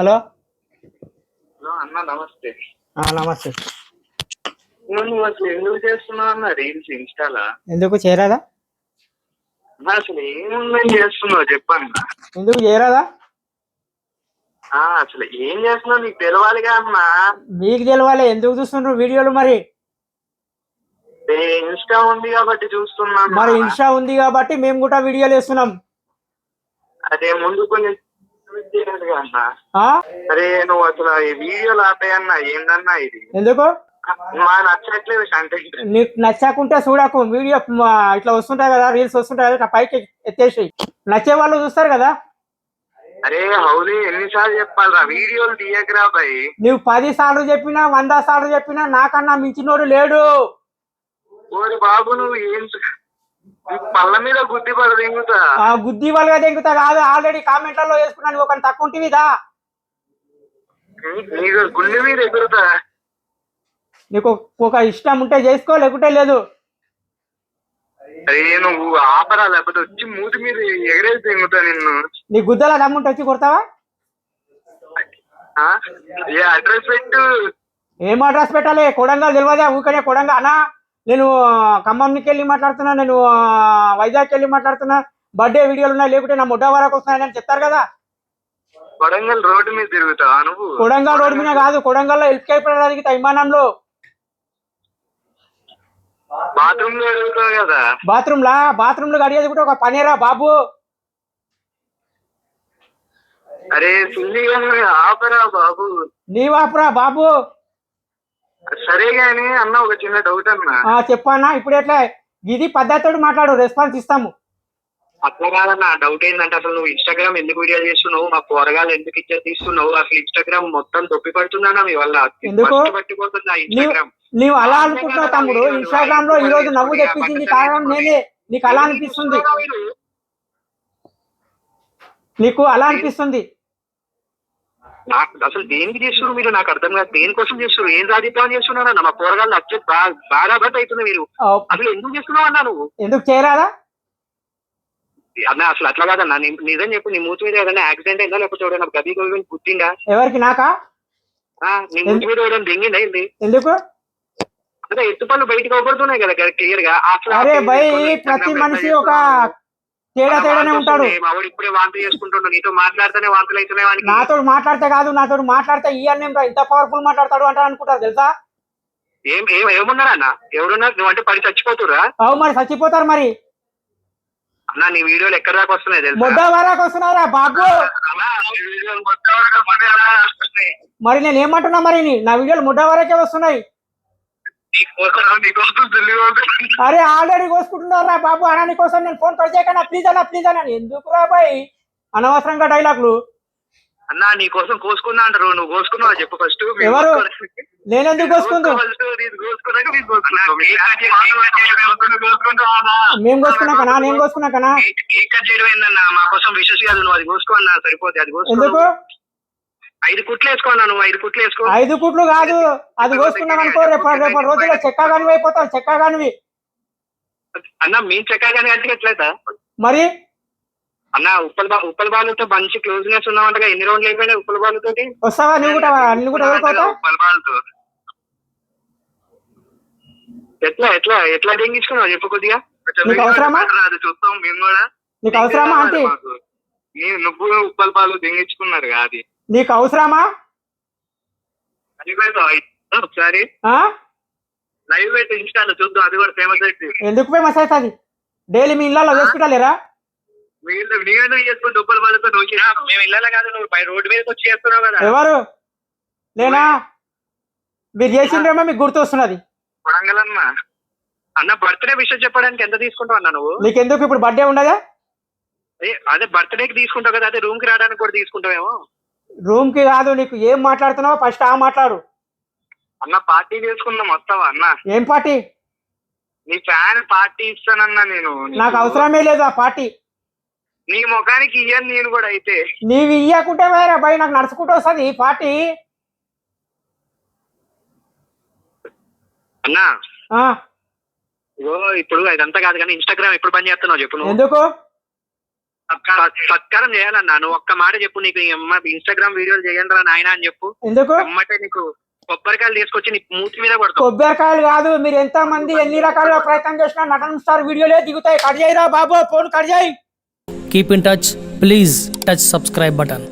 Hello? అన్న నమస్తే. నమస్తే. నువ్వు అసలు ఎందుకు చేస్తున్నావు అన్న రీల్స్ ఇన్స్టాలా? ఎందుకు చేరాదా అసలు ఏముందని చేస్తున్నావు చెప్పన్న ఎందుకు చేరాదా ఆ, అసలు ఏం చేస్తున్నావు నీకు తెలవాలిగా అన్న. మీకు తెలవాలి ఎందుకు చూస్తుండ్రు వీడియోలు మరి? ఇన్స్టా ఉంది కాబట్టి చూస్తున్నాను మరి ఇన్స్టా ఉంది కాబట్టి మేము కూడా వీడియోలు వేస్తున్నాం. అదే ముందు కొంచెం? అరే నువ్వు అసలు ఈ వీడియోలు ఆపేయన్నా ఏందన్నా ఇది? ఎందుకు? మా నచ్చట్లేదు కంటెంట్ నీకు నచ్చకుంటే చూడకు వీడియో ఇట్లా వస్తుంటాయి కదా రీల్స్ వస్తుంటాయి కదా పైకి ఎత్తేసి నచ్చే వాళ్ళు చూస్తారు కదా. అరే హౌలీ ఎన్నిసార్లు చెప్పాలరా వీడియోలు తీయకరా బాయ్ నువ్వు పది సార్లు చెప్పినా వంద సార్లు చెప్పినా నాకన్నా మించినోడు లేడు. ఓరి బాబు నువ్వు ఏం పళ్ళ మీద గుద్ది పడ దింగుతా ఆ గుద్ది వాళ్ళగా దిగుతా కాదు ఆల్రెడీ కామెంట్లలో వేసుకున్నా నువ్వు ఒక తక్కువ ఉంటివిదా గుండె మీద ఎగురుతా. నీకు ఒక ఇష్టం ఉంటే చేసుకో లేకుంటే లేదు. అరే నువ్వు ఆపరా లేకపోతే వచ్చి మూతి మీద ఎగరేసి దింగుతా నిన్ను. నీ గుద్దల దమ్ముంటే వచ్చి కొడతావా? ఏ అడ్రస్ పెట్టు. ఏం అడ్రస్ పెట్టాలి? కొడంగల్ తెలియదా ఊకనే కొడంగల్ అన్నా. నేను ఖమ్మంకి వెళ్ళి మాట్లాడుతున్నా నేను ఆ, వైజాగ్కి వెళ్ళి మాట్లాడుతున్నా. బర్త్డే వీడియోలు ఉన్నాయి లేకుంటే నా ముడ్డ వరకు వస్తున్నాయని చెప్తారు కదా? వరంగల్ రోడ్డు మీద తిరుగుతావా నువ్వు? కొడంగల్ రోడ్ మీద కాదు కొడంగల్లో ఎల్కేపడానికి విమానంలో బాత్రూమ్లో కదా బాత్రూమ్ లా బాత్రూమ్లో గడిగేది కూడా ఒక పనేరా బాబు? అరే ఆపరా బాబు. నీవాపురా బాబు. సరే గాని అన్న ఒక చిన్న డౌట్ అన్న. చెప్పన్నా ఇప్పుడు ఎట్లా? ఇది పద్ధతితో మాట్లాడు రెస్పాన్స్ ఇస్తాము. అట్లా కాదన్న డౌట్ ఏంటంటే అసలు నువ్వు ఇన్స్టాగ్రామ్ ఎందుకు వీడియో చేస్తున్నావు? మా కూరగాయలు ఎందుకు ఇచ్చేది తీస్తున్నావు? అసలు ఇన్స్టాగ్రామ్ మొత్తం తొప్పి పడుతుందన్నా మీ వల్ల. ఎందుకు? ఇన్స్టాగ్రామ్ నీవు అలా అనుకుంటున్నావు తమ్ముడు. ఇన్స్టాగ్రామ్లో ఈ రోజు నవ్వు తెప్పించింది కారణం నేనే. నీకు అలా అనిపిస్తుంది. నీకు అలా అనిపిస్తుంది. నాకు అసలు దేనికి చేస్తున్నారు మీరు? నాకు అర్థం కాదు. దేనికోసం చేస్తున్నారు? ఏం సాధిద్దామని చేస్తున్నారు అన్న? మా కూరగాయలు వచ్చే బాగా బట్ అవుతుంది మీరు. అసలు ఎందుకు చేస్తున్నావు అన్న నువ్వు? ఎందుకు చేయరాదా? అన్న అసలు అట్లా కాదన్న. నిజం చెప్పు నీ మూతి మీద ఏదైనా యాక్సిడెంట్ అయిందా? లేకపోతే ఎవడైనా గది గోవింది పుట్టిందా ఎవరికి? నాకా? నీ మూతి మీద ఎవరైనా దింగిందా ఏంది? ఎందుకు? అదే ఎత్తుపళ్ళు బయటకు అవబడుతున్నాయి కదా క్లియర్గా. అసలు అరే భయ్ ప్రతి మనిషి ఒక తేడా తేడానే ఉంటాడు. ఇప్పుడే వాంతి చేసుకుంటుండు. నీతో మాట్లాడితేనే వాంతులు అవుతున్నాయి వానికి. నాతో మాట్లాడితే కాదు నాతో మాట్లాడితే ఈ అన్నేం రా ఇంత పవర్ఫుల్ మాట్లాడతాడు అంటారు అనుకుంటారు తెలుసా? ఏం ఏం ఏమున్నారా అన్న? ఎవరున్నారు నువ్వు అంటే పడి చచ్చిపోతురా అవు మరి చచ్చిపోతారు మరి. అన్న నీ వీడియోలు ఎక్కడ దాకా వస్తున్నాయి తెలుసా? ముద్ద వరకు వస్తున్నారా బాబు. మరి నేను ఏమంటున్నా మరి నీ- వీడియోలు ముద్ద వరకే వస్తున్నాయి. అరే ఆల్రెడీ కోసుకుంటున్నారా బాబు అనాని కోసం నేను ఫోన్ కట్ చేయకన్నా ప్లీజ్ అన్న ప్లీజ్ అన్న. ఎందుకు రా బాయ్? అనవసరంగా డైలాగులు అన్న నీ కోసం కోసుకున్నా అంటారు నువ్వు కోసుకున్నావా చెప్పు ఫస్ట్ ఎవరు? నేనెందుకు కోసుకుందు? మేము కోసుకున్నాకనా నేను కోసుకున్నాకనా మా కోసం విషెస్ కాదు నువ్వు అది కోసుకో అన్న సరిపోతే అది కోసుకో. ఎందుకు? ఐదు కుట్లు వేసుకో అన్న నువ్వు ఐదు కుట్లు వేసుకో. ఐదు కుట్లు కాదు. అది కోసుకున్నాం అనుకో రేపు రేపు రోజుల్లో చెక్క కానివి అయిపోతావు చెక్క కానివి అన్న మీ చెక్కగానే అంటే ఎట్లయితా? మరి? అన్న ఉప్పల్ ఉప్పల్ బాలుతో మంచి క్లోజ్నెస్ ఉన్నావంటగా ఎన్ని రోజులు అయిపోయినాయి ఉప్పల్ బాలుతోటి? వస్తావా నువ్వు కూడా నువ్వు కూడా ఉప్పల్ బాలుతో. ఎట్లా ఎట్లా ఎట్లా దెంగించుకున్నావు చెప్పు కొద్దిగా. అది చూస్తాం మేము కూడా. నీకు అవసరమా నువ్వు ఉప్పల్ బాలు దెంగించుకున్నారు అది. నీకు అవసరమా? ఒకసారి? లైవ్ పెట్టి ఇన్స్టాలో చూద్దాం అది కూడా ఫేమస్ అయితే. ఎందుకు ఫేమస్ అవుతుంది? డైలీ మీ ఇళ్ళలో వేసుకుంటలేరా? వీళ్ళు నీవేదో చేసుకుంటే ఉప్పల్ బాలుతో నువ్వు చే- మేము ఇళ్ళలో కాదు నువ్వు పై రోడ్డు మీదకి వచ్చి చేస్తున్నావు కదా. ఎవరు? నేనా? మీరు చేసిండ్రేమో మీకు గుర్తు వస్తున్నది అన్న బర్త్డే విషయం చెప్పడానికి ఎంత తీసుకుంటావు అన్న నువ్వు? నీకెందుకు ఇప్పుడు బర్త్డే ఉండదా? అదే బర్త్డేకి తీసుకుంటావు కదా అదే రూమ్కి రావడానికి కూడా తీసుకుంటావేమో. రూమ్కి కాదు నీకు ఏం మాట్లాడుతున్నావో ఫస్ట్ ఆ మాట్లాడు. అన్న పార్టీ చేసుకుందాం వస్తావా అన్న? ఏం పార్టీ? నీ ఫ్యాన్ పార్టీ ఇస్తానన్నా నేను. నాకు అవసరమే లేదు ఆ పార్టీ. నీ ముఖానికి ఇయ్యను నేను కూడా అయితే. నీవి ఇయ్యకుంటే వేరే భయ్ నాకు నడుచుకుంటూ వస్తుంది ఈ పార్టీ. అన్నా ఇగో ఇప్పుడు ఇదంతా కాదు కానీ ఇన్స్టాగ్రామ్ ఎప్పుడు పని చేస్తున్నావు చెప్పు నువ్వు. ఎందుకు? సత్కారం చేయాలన్నా. నువ్వు ఒక్క మాట చెప్పు నీకు ఇన్స్టాగ్రామ్ వీడియోలు చేయండి రా నాయన అని చెప్పు. ఎందుకు? అమ్మటే నీకు కొబ్బరికాయలు తీసుకొచ్చి నీ మూతి మీద కొడతావు. కొబ్బరికాయలు కాదు మీరు ఎంత మంది ఎన్ని రకాలుగా ప్రయత్నం చేసినా నటన స్టార్ వీడియోలే దిగుతాయి. కట్ చేయరా బాబు ఫోన్ కట్ చేయి. Keep in touch. Please touch subscribe button.